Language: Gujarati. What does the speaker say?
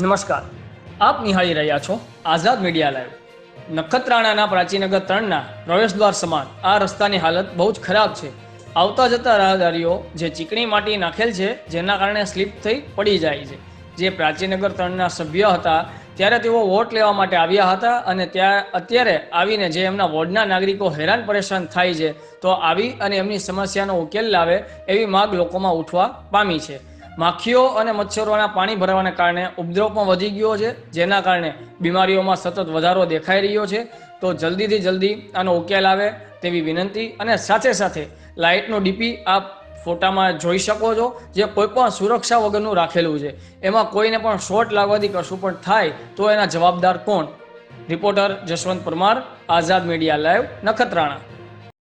નમસ્કાર. આપ નિહાળી રહ્યા છો આઝાદ મીડિયા લાઈવ. નખત્રાણાના પ્રાચીનગર ત્રણના પ્રવેશદ્વાર સમાન આ રસ્તાની હાલત બહુ જ ખરાબ છે. આવતા જતા રાહદારીઓ જે ચીકણી માટી નાખેલ છે, જેના કારણે સ્લીપ થઈ પડી જાય છે. જે પ્રાચીનગર ત્રણના સભ્ય હતા, ત્યારે તેઓ વોટ લેવા માટે આવ્યા હતા અને ત્યાં અત્યારે આવીને જે એમના વોર્ડના નાગરિકો હેરાન પરેશાન થાય છે, તો આવી અને એમની સમસ્યાનો ઉકેલ લાવે એવી માગ લોકોમાં ઉઠવા પામી છે. માખીઓ અને મચ્છરોના પાણી ભરાવાને કારણે ઉપદ્રવ પણ વધી ગયો છે, જેના કારણે બીમારીઓમાં સતત વધારો દેખાઈ રહ્યો છે. તો જલ્દીથી જલ્દી આનો ઉકેલ આવે તેવી વિનંતી અને સાથે સાથે લાઇટનો ડીપી આપ ફોટામાં જોઈ શકો છો, જે કોઈ પણ સુરક્ષા વગરનું રાખેલું છે. એમાં કોઈને પણ શોટ લાગવાથી કશું પણ થાય તો એના જવાબદાર કોણ? Reporter Jashwant Parmar, Azad media live Nakhatrana.